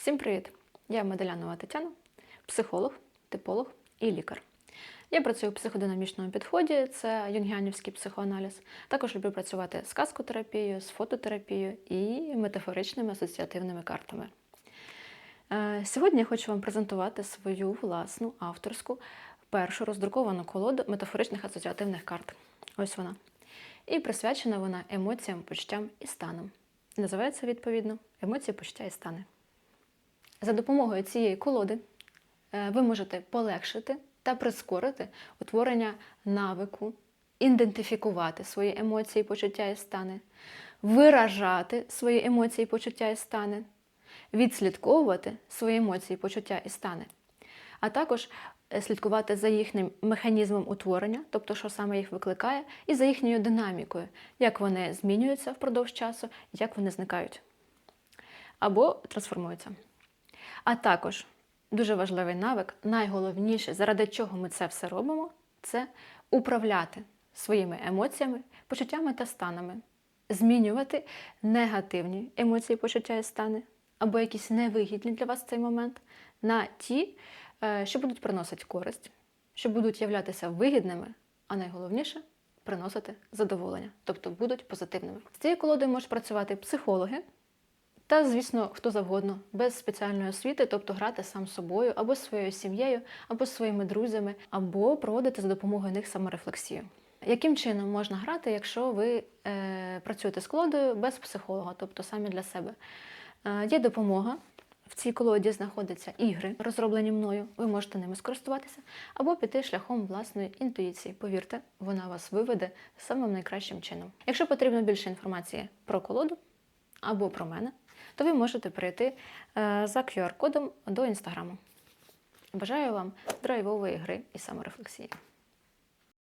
Всім привіт! Я Меделянова Тетяна, психолог, типолог і лікар. Я працюю в психодинамічному підході, це юнгіанівський психоаналіз. Також люблю працювати з казкотерапією, з фототерапією і метафоричними асоціативними картами. Е, Сьогодні я хочу вам презентувати свою власну авторську першу роздруковану колоду метафоричних асоціативних карт. Ось вона. І присвячена вона емоціям, почуттям і станам. Називається відповідно емоції, почуття і стани. За допомогою цієї колоди е, ви можете полегшити та прискорити утворення навику, ідентифікувати свої емоції, почуття і стани, виражати свої емоції, почуття і стани, відслідковувати свої емоції, почуття і стани, а також е, слідкувати за їхнім механізмом утворення, тобто що саме їх викликає, і за їхньою динамікою, як вони змінюються впродовж часу, як вони зникають або трансформуються. А також дуже важливий навик, найголовніше, заради чого ми це все робимо, це управляти своїми емоціями, почуттями та станами, змінювати негативні емоції, почуття і стани, або якісь невигідні для вас в цей момент, на ті, е, що будуть приносити користь, що будуть являтися вигідними, а найголовніше приносити задоволення, тобто будуть позитивними. З цією колодою можуть працювати психологи. Та, звісно, хто завгодно, без спеціальної освіти, тобто грати сам собою, або своєю сім'єю, або своїми друзями, або проводити за допомогою них саморефлексію. Яким чином можна грати, якщо ви е, працюєте з колодою без психолога, тобто самі для себе? Е, є допомога. В цій колоді знаходяться ігри, розроблені мною. Ви можете ними скористуватися, або піти шляхом власної інтуїції. Повірте, вона вас виведе самим найкращим чином. Якщо потрібно більше інформації про колоду або про мене, то ви можете перейти е, за QR-кодом до інстаграму. Бажаю вам драйвової гри і саморефлексії.